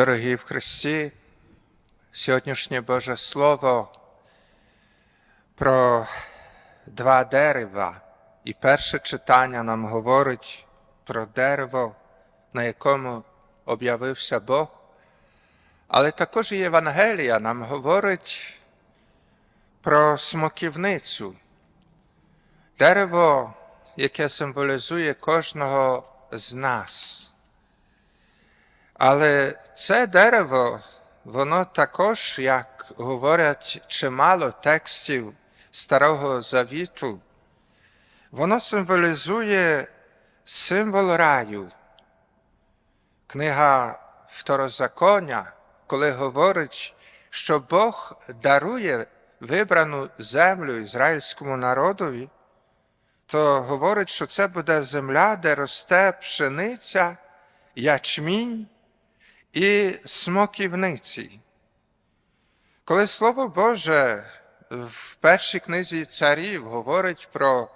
Дорогі в Христі, сьогоднішнє Боже Слово про два дерева. І перше читання нам говорить про дерево, на якому об'явився Бог. Але також і Євангелія нам говорить про смоківницю, дерево, яке символізує кожного з нас. Але це дерево, воно також, як говорять чимало текстів Старого Завіту, воно символізує символ раю. Книга Второзаконня, коли говорить, що Бог дарує вибрану землю ізраїльському народові, то говорить, що це буде земля, де росте пшениця, ячмінь і смоківниці. Коли Слово Боже в першій книзі царів говорить про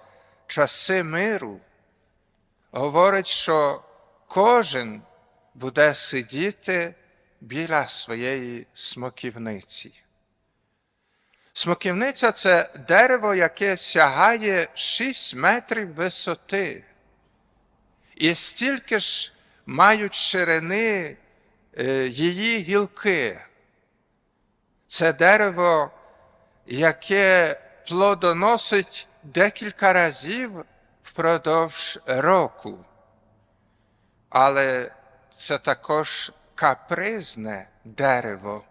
часи миру, говорить, що кожен буде сидіти біля своєї смоківниці. Смоківниця це дерево, яке сягає 6 метрів висоти. І стільки ж мають ширини її гілки. Це дерево, яке плодоносить декілька разів впродовж року. Але це також капризне дерево.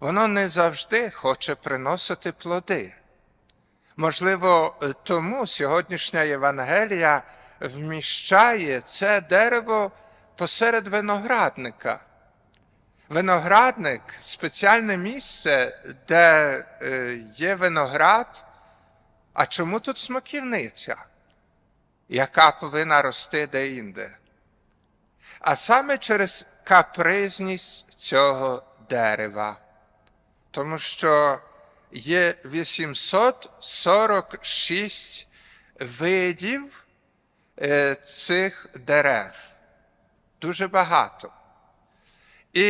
Воно не завжди хоче приносити плоди. Можливо, тому сьогоднішня Євангелія вміщає це дерево посеред виноградника. Виноградник спеціальне місце, де є виноград. А чому тут смоківниця, яка повинна рости де-інде? А саме через капризність цього дерева. Тому що є 846 видів цих дерев дуже багато. І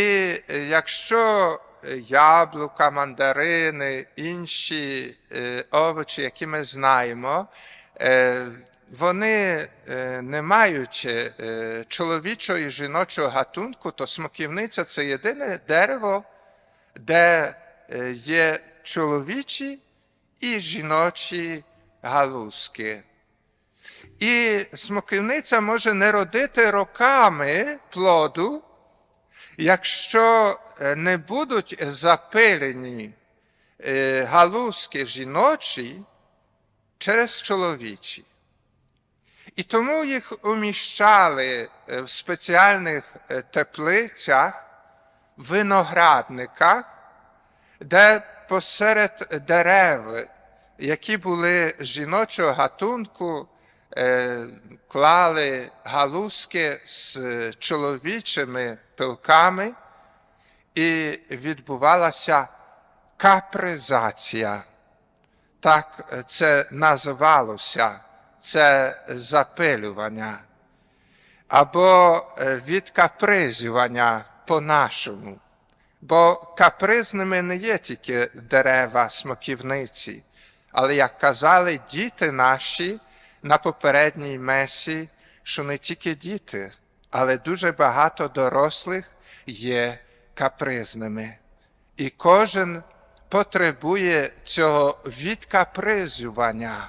якщо яблука, мандарини, інші овочі, які ми знаємо, вони не мають чоловічого і жіночого гатунку, то смоківниця це єдине дерево, де є чоловічі і жіночі галузки. І смоківниця може не родити роками плоду, якщо не будуть запилені галузки жіночі через чоловічі. І тому їх уміщали в спеціальних теплицях, виноградниках, де посеред дерев, які були жіночого гатунку, клали галузки з чоловічими пилками, і відбувалася капризація. Так це називалося, це запилювання, або відкапризювання по-нашому. Бо капризними не є тільки дерева смоківниці, але, як казали діти наші, на попередній месі, що не тільки діти, але дуже багато дорослих є капризними. І кожен потребує цього відкапризування.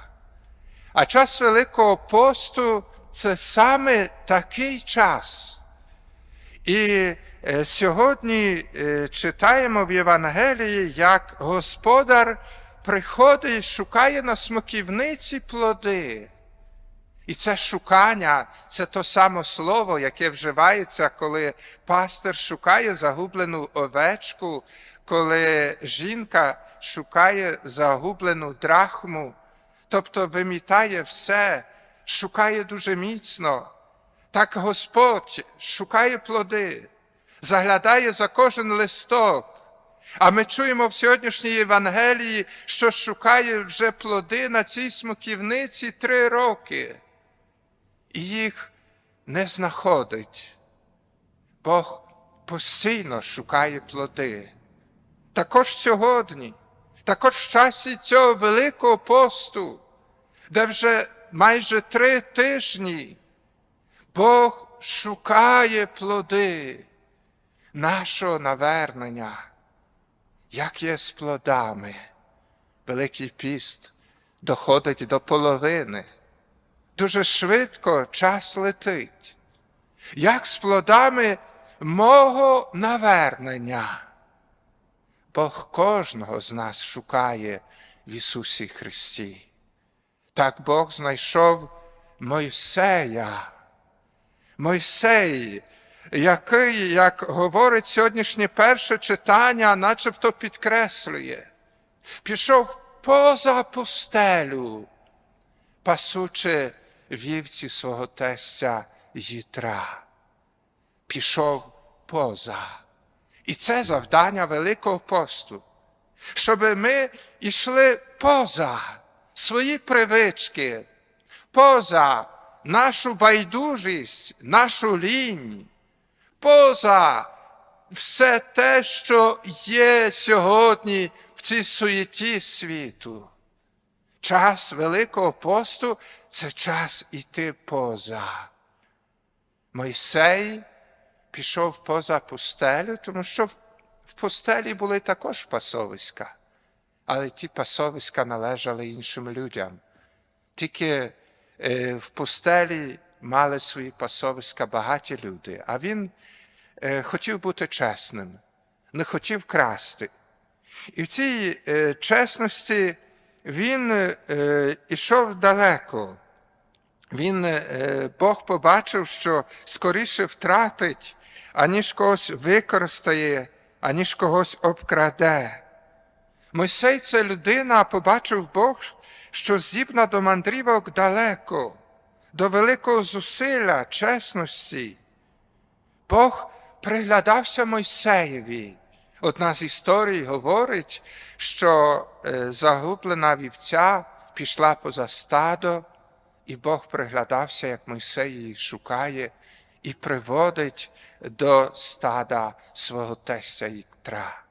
А час Великого посту це саме такий час. І сьогодні читаємо в Євангелії, як Господар приходить і шукає на смоківниці плоди. І це шукання, це то саме слово, яке вживається, коли пастир шукає загублену овечку, коли жінка шукає загублену драхму, тобто вимітає все, шукає дуже міцно. Так Господь шукає плоди, заглядає за кожен листок. А ми чуємо в сьогоднішній Євангелії, що шукає вже плоди на цій смоківниці три роки і їх не знаходить. Бог постійно шукає плоди. Також сьогодні, також в часі цього Великого посту, де вже майже три тижні Бог шукає плоди нашого навернення, як є з плодами. Великий піст доходить до половини. Дуже швидко час летить. Як з плодами мого навернення. Бог кожного з нас шукає в Ісусі Христі. Так Бог знайшов Мойсея. Мойсей, який, як говорить сьогоднішнє перше читання, начебто підкреслює, пішов поза пустелю, пасучи вівці свого тестя Їтра. Пішов поза. І це завдання Великого посту, щоб ми йшли поза свої привички, поза нашу байдужість, нашу лінь, поза все те, що є сьогодні в цій суєті світу. Час Великого посту це час іти поза. Мойсей пішов поза пустелю, тому що в- пустелі були також пасовиська, але ті пасовиська належали іншим людям. Тільки е, в пустелі мали свої пасовиська багаті люди, а він е, хотів бути чесним, не хотів красти. І в цій е, чесності він е, ішов далеко. Він, е, Бог побачив, що скоріше втратить, аніж когось використає, аніж когось обкраде. Мойсей це людина, побачив Бог, що здібна до мандрівок далеко, до великого зусилля, чесності. Бог приглядався Мойсеєві. Одна з історій говорить, що е, загублена вівця пішла поза стадо, і Бог приглядався, як Мойсей її шукає, і приводить до стада свого тестя Їктра.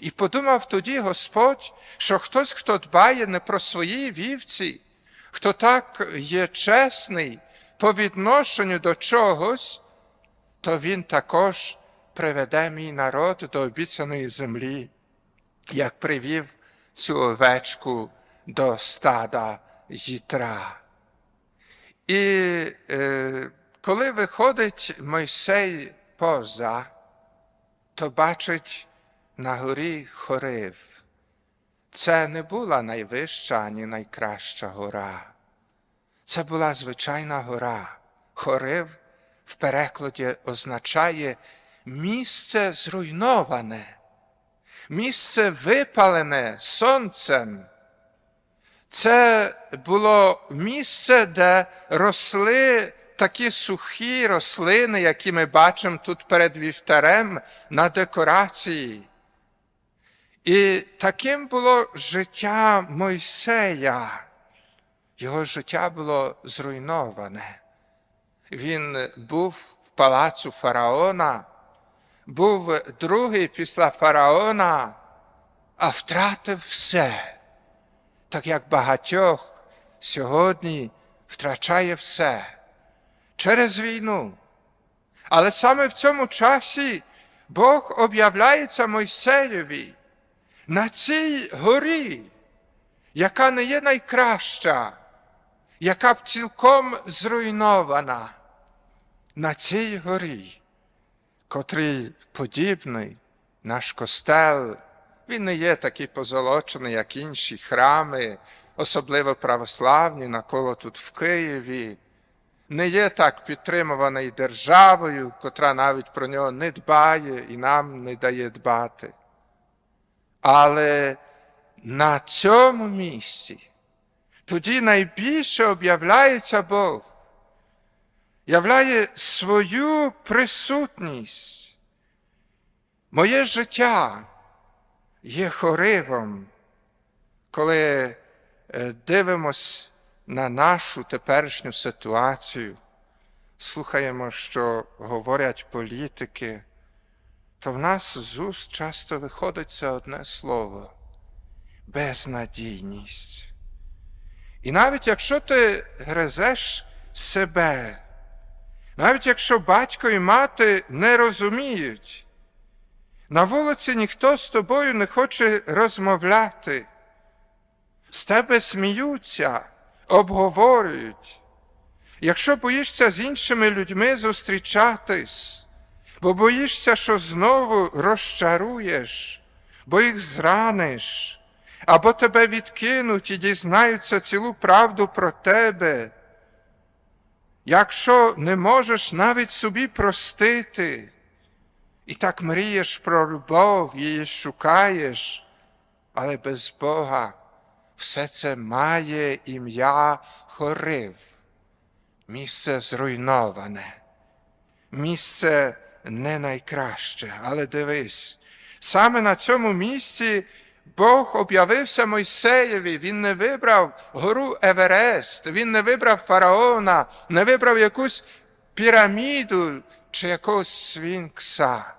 І подумав тоді Господь, що хтось, хто дбає не про свої вівці, хто так є чесний по відношенню до чогось, то він також приведе мій народ до обіцяної землі, як привів цю овечку до стада Їтра. І е, коли виходить Мойсей поза, то бачить на горі хорив. Це не була найвища ані найкраща гора. Це була звичайна гора. Хорив в перекладі означає місце зруйноване, місце випалене сонцем. Це було місце, де росли такі сухі рослини, які ми бачимо тут перед вівтарем на декорації. І таким було життя Мойсея. Його життя було зруйноване. Він був в палацу фараона, був другий після фараона, а втратив все так як багатьох сьогодні втрачає все через війну. Але саме в цьому часі Бог об'являється Мойсеєві на цій горі, яка не є найкраща, яка б цілком зруйнована. На цій горі, котрий подібний наш костел, він не є такий позолочений, як інші храми, особливо православні, наколо тут в Києві, не є так підтримуваний державою, котра навіть про нього не дбає і нам не дає дбати. Але на цьому місці тоді найбільше об'являється Бог, являє свою присутність, моє життя є хоривом, коли е, дивимось на нашу теперішню ситуацію, слухаємо, що говорять політики, то в нас з уст часто виходить це одне слово безнадійність. І навіть якщо ти гризеш себе, навіть якщо батько і мати не розуміють, на вулиці ніхто з тобою не хоче розмовляти, з тебе сміються, обговорюють. Якщо боїшся з іншими людьми зустрічатись, бо боїшся, що знову розчаруєш, бо їх зраниш, або тебе відкинуть і дізнаються цілу правду про тебе. Якщо не можеш навіть собі простити, і так мрієш про любов, її шукаєш, але без Бога все це має ім'я хорив, місце зруйноване, місце не найкраще, але дивись, саме на цьому місці Бог об'явився Мойсеєві, він не вибрав гору Еверест, він не вибрав фараона, не вибрав якусь піраміду чи якогось свінкса.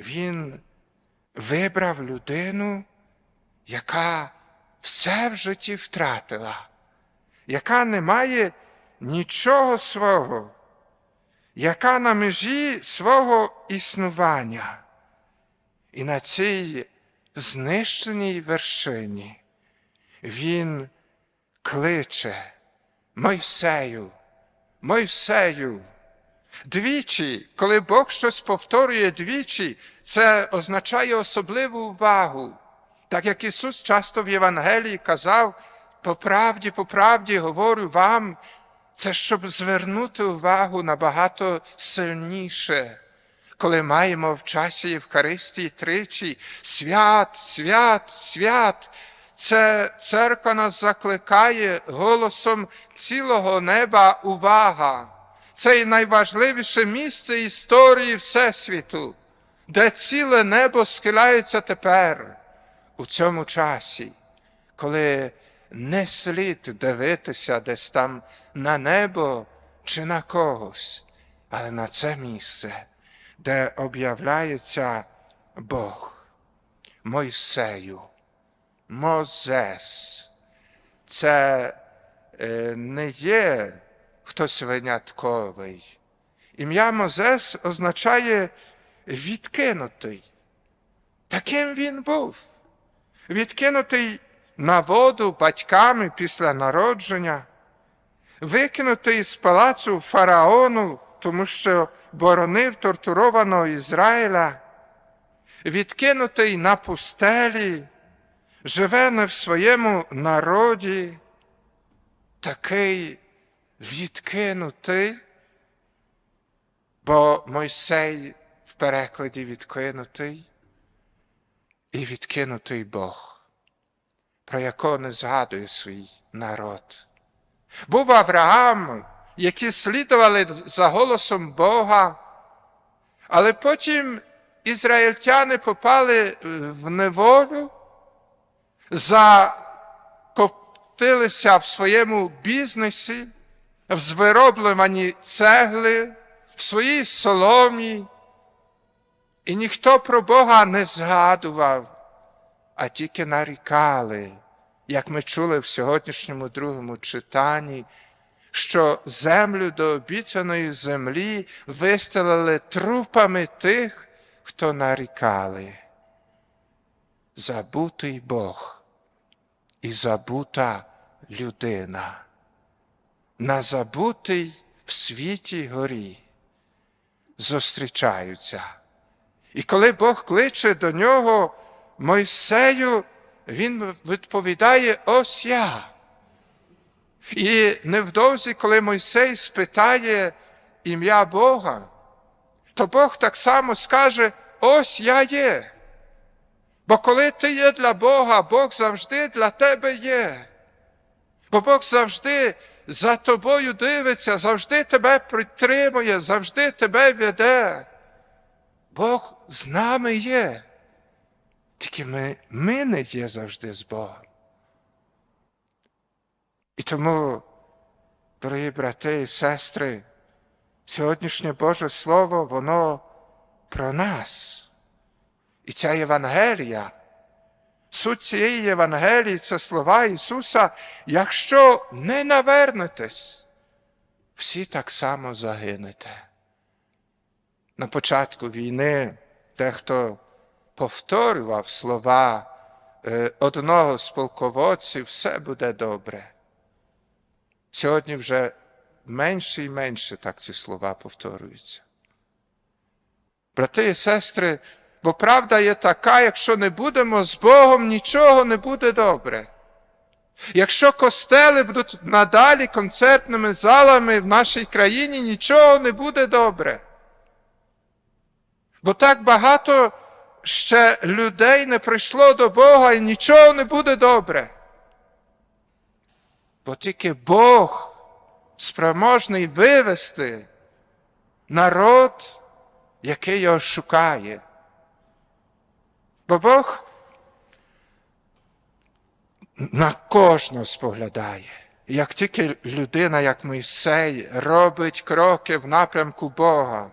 Він вибрав людину, яка все в житті втратила, яка не має нічого свого, яка на межі свого існування. І на цій знищеній вершині він кличе Мойсею, Мойсею. Двічі, коли Бог щось повторює двічі, це означає особливу увагу. Так як Ісус часто в Євангелії казав, по правді, по правді говорю вам, це щоб звернути увагу набагато сильніше, коли маємо в часі Євхаристії тричі свят, свят, свят. Це церква нас закликає голосом цілого неба увага. Це найважливіше місце історії Всесвіту, де ціле небо схиляється тепер, у цьому часі, коли не слід дивитися десь там на небо чи на когось, але на це місце, де об'являється Бог, Мойсею, Мозес. Це е, не є хтось винятковий. Ім'я Мозес означає відкинутий. Таким він був. Відкинутий на воду батьками після народження, викинутий з палацу фараону, тому що боронив тортурованого Ізраїля, відкинутий на пустелі, живе не в своєму народі, такий відкинутий, бо Мойсей в перекладі відкинутий і відкинутий Бог, про якого не згадує свій народ. Був Авраам, які слідували за голосом Бога, але потім ізраїльтяни попали в неволю, закоптилися в своєму бізнесі, в звироблюванні цегли, в своїй соломі, і ніхто про Бога не згадував, а тільки нарікали, як ми чули в сьогоднішньому другому читанні, що землю до обіцяної землі вистелили трупами тих, хто нарікали. Забутий Бог і забута людина. На забутий в світі горі зустрічаються. І коли Бог кличе до нього Мойсею, він відповідає ось я. І невдовзі, коли Мойсей спитає ім'я Бога, то Бог так само скаже: ось я є. Бо коли ти є для Бога, Бог завжди для тебе є. Бо Бог завжди за тобою дивиться, завжди тебе підтримує, завжди тебе веде. Бог з нами є. Тільки ми, ми не є завжди з Богом. І тому, дорогі брати і сестри, сьогоднішнє Боже Слово, воно про нас. І ця Євангелія, суть цієї Євангелії це слова Ісуса, якщо не навернетесь, всі так само загинете. На початку війни дехто повторював слова е, одного з полководців, все буде добре. Сьогодні вже менше і менше так ці слова повторюються. Брати і сестри, бо правда є така, якщо не будемо з Богом, нічого не буде добре. Якщо костели будуть надалі концертними залами в нашій країні, нічого не буде добре. Бо так багато ще людей не прийшло до Бога і нічого не буде добре. Бо тільки Бог спроможний вивести народ, який його шукає. Бо Бог на кожного споглядає. Як тільки людина, як Мойсей, робить кроки в напрямку Бога,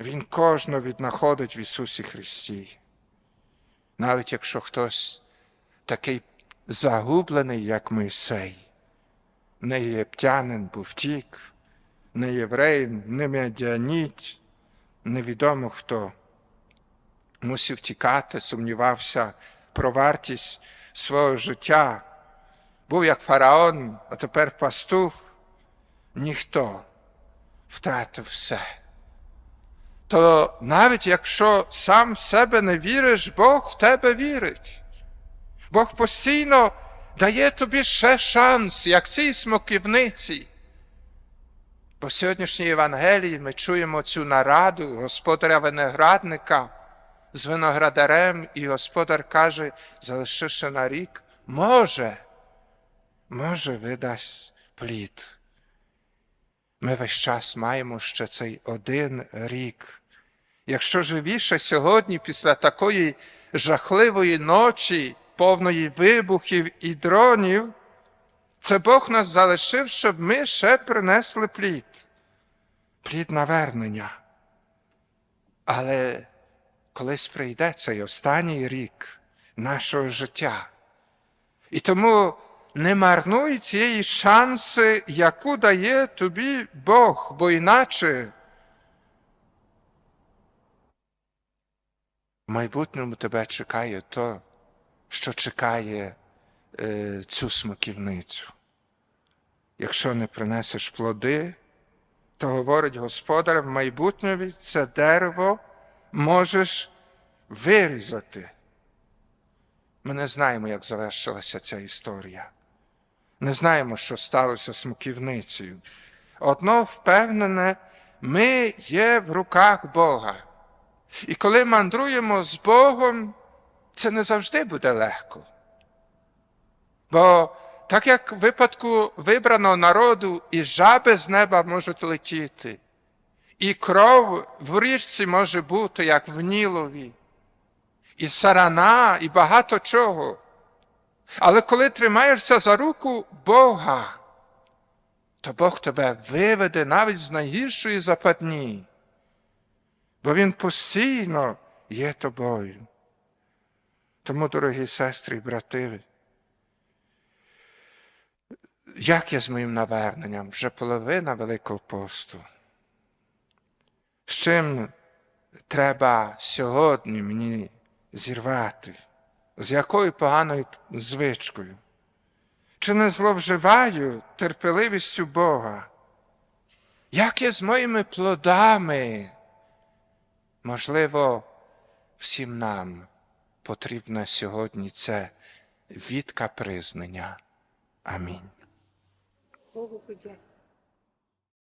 він кожного віднаходить в Ісусі Христі. Навіть якщо хтось такий загублений, як Мойсей, не єптянин був втік, не єврей, не медіаніт, невідомо хто, мусив тікати, сумнівався про вартість свого життя, був як фараон, а тепер пастух, ніхто втратив все. То навіть якщо сам в себе не віриш, Бог в тебе вірить. Бог постійно дає тобі ще шанс, як цій смоківниці. Бо в сьогоднішній Євангелії ми чуємо цю нараду господаря виноградника з виноградарем, і господар каже, залишивши на рік, може, може, видасть плід. Ми весь час маємо ще цей один рік. Якщо живіше сьогодні, після такої жахливої ночі, повної вибухів і дронів, це Бог нас залишив, щоб ми ще принесли плід, плід навернення. Але колись прийде цей останній рік нашого життя. І тому не марнуй цієї шанси, яку дає тобі Бог, бо іначе в майбутньому тебе чекає то, що чекає е, цю смоківницю. Якщо не принесеш плоди, то говорить Господар, в майбутньому це дерево можеш вирізати. Ми не знаємо, як завершилася ця історія. Не знаємо, що сталося з смоківницею. Одно впевнене, ми є в руках Бога. І коли мандруємо з Богом, це не завжди буде легко. Бо так як в випадку вибраного народу і жаби з неба можуть летіти, і кров в річці може бути, як в Нілові, і сарана, і багато чого. Але коли тримаєшся за руку Бога, то Бог тебе виведе навіть з найгіршої западні, бо Він постійно є тобою. Тому, дорогі сестри і брати, як я з моїм наверненням вже половина Великого посту? З чим треба сьогодні мені зірвати? З якою поганою звичкою? Чи не зловживаю терпеливістю Бога? Як є з моїми плодами? Можливо, всім нам потрібно сьогодні це відкапризнення. Амінь. Богу подякувати.